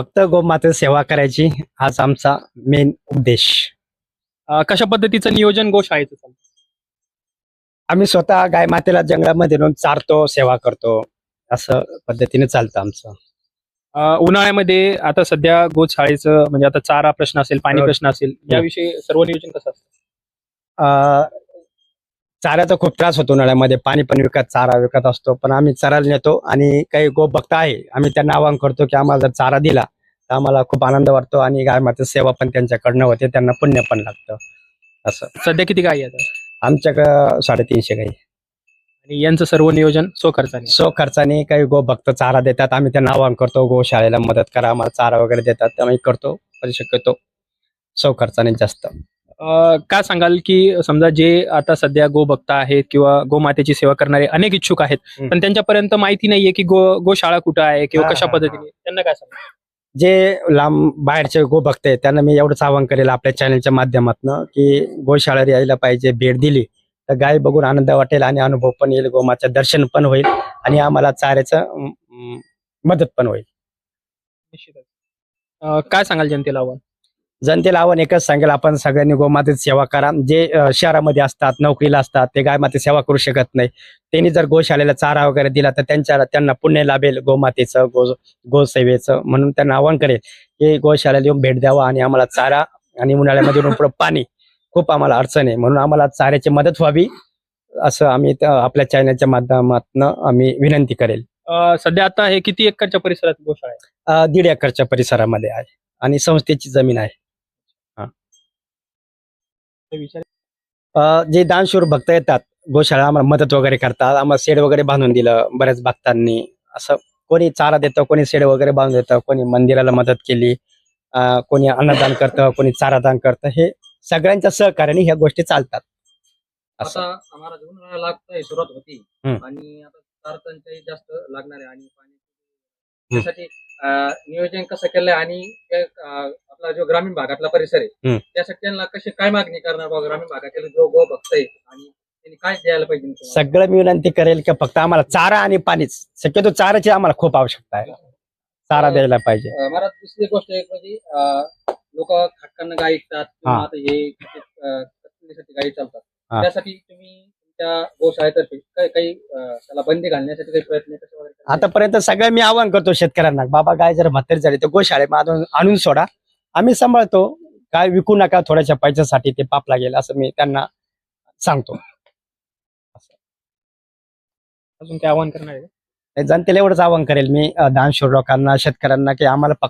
फक्त गोमातेची सेवा करायची हाच आमचा मेन उद्देश. अं, कशा पद्धतीचं नियोजन गोशाळेचं चालतं आम्ही स्वतः गाय मातेला जंगलामध्ये नेऊन चारतो सेवा करतो. असं पद्धतीने चालतं आमचं. अं, उन्हाळ्यामध्ये आता सध्या गोशाळेचं म्हणजे आता चारा प्रश्न असेल पाणी हो. प्रश्न असेल याविषयी सर्व नियोजन कसं असतं? अं, चाऱ्याचा खूप त्रास होतो उन्हाळ्यामध्ये पाणी पण विकत चारा विकत असतो. पण आम्ही चारायला नेतो आणि काही गो भक्त आहे. आम्ही त्यांना आवाहन करतो की आम्हाला जर चारा दिला तर आम्हाला खूप आनंद वाटतो आणि गाय मातेची सेवा पण त्यांच्याकडनं होते. त्यांना पुण्य पण लागतं. असं. सध्या किती गायी आहेत? आमच्याकडं साडेतीनशे गाई. आणि यांचं सर्व नियोजन स्वखर्चाने? सो खर्चाने काही गो भक्त चारा देतात. आम्ही त्यांना आवाहन करतो गोशाळेला मदत करा आम्हाला चारा वगैरे देतात. आम्ही करतो पण शक्यतो सो खर्चाने जास्त. काय सांगाल की समजा जे आता सध्या गोभक्त आहेत किंवा गोमातेची सेवा करणारे अनेक इच्छुक आहेत. पण त्यांच्यापर्यंत माहिती नाहीये की गो गोशाळा कुठं आहे किंवा कशा पद्धतीने? त्यांना काय सांगा जे लांब बाहेरचे गो भक्त आहेत त्यांना मी एवढंच आवाहन करेल आपल्या चॅनलच्या माध्यमातून की गोशाळेला यायला पाहिजे भेट दिली तर गाय बघून आनंद वाटेल आणि अनुभव पण येईल गोमाचं दर्शन पण होईल आणि आम्हाला चाऱ्याचं मदत पण होईल. निश्चितच. काय सांगाल जनतेला आव्हान? जनतेला आव्हान एकच सांगेल आपण सगळ्यांनी गोमातेची सेवा करा. जे शहरामध्ये असतात नोकरीला असतात ते गाय माते सेवा करू शकत नाही. त्यांनी जर गोशाळेला चारा वगैरे दिला तर त्यांच्या त्यांना पुण्य लाभेल गोमातेचं गो गोसेवेचं म्हणून त्यांना आव्हान करेल. की गोशाळेला येऊन भेट द्यावा आणि आम्हाला चारा आणि उन्हाळ्यामध्ये पुढं पाणी खूप आम्हाला अडचण आहे. म्हणून आम्हाला चाऱ्याची मदत व्हावी असं आम्ही आपल्या चॅनलच्या माध्यमातून आम्ही विनंती करेल. सध्या आता हे किती एकरच्या परिसरात गोशाळा आहे? दीड एकरच्या परिसरामध्ये आहे आणि संस्थेची जमीन आहे. जे दानशूर भक्त येतात गोशाळा आम्हाला मदत वगैरे करतात आम्हाला शेड वगैरे बांधून दिलं बऱ्याच भक्तांनी. असं कोणी चारा देतं कोणी शेड वगैरे बांधून देतं कोणी मंदिराला मदत केली कोणी अन्नदान करतं कोणी चारा दान करतं हे सगळ्यांच्या सहकार्याने ह्या गोष्टी चालतात. असं. आम्हाला सुरुवात होती. आणि आता टंचाई जास्त लागणार आहे आणि पाणी त्यासाठी अं, नियोजन कसं केलंय आणि आपला जो ग्रामीण भागातला परिसर आहे. त्यासाठी त्यांना कशी काय मागणी करणार बा ग्रामीण भागातील जो गो भक्त आहे आणि त्यांनी काय द्यायला पाहिजे? सगळं मी विनंती करेल की फक्त आम्हाला चारा आणि पाणीच शक्यतो चाराची आम्हाला खूप आवश्यकता आहे चारा द्यायला पाहिजे मला दुसरी गोष्ट एक म्हणजे लोक खटकांना गाय ऐकतात किंवा हा. आता हे कत्तलीसाठी गायी चालतात. त्यासाठी तुम्ही तुमच्या गोशाळेतर्फे काही काही अं, त्याला बंदी घालण्यासाठी काही प्रयत्न कसे वगैरे करताय? आतापर्यंत सगळं मी आवाहन करतो शेतकऱ्यांना बाबा गाय जर म्हातारी झाली तर गोशाळेमध्ये आणून सोडा आम्ही सांभाळतो. काय विकू नका थोड्याशा पैशासाठी ते पाप लागेल असं मी त्यांना सांगतो. अजून काय आव्हान करणार आहे? जनतेला एवढंच आवाहन करेल मी दानशूर लोकांना शेतकऱ्यांना की आम्हाला फक्त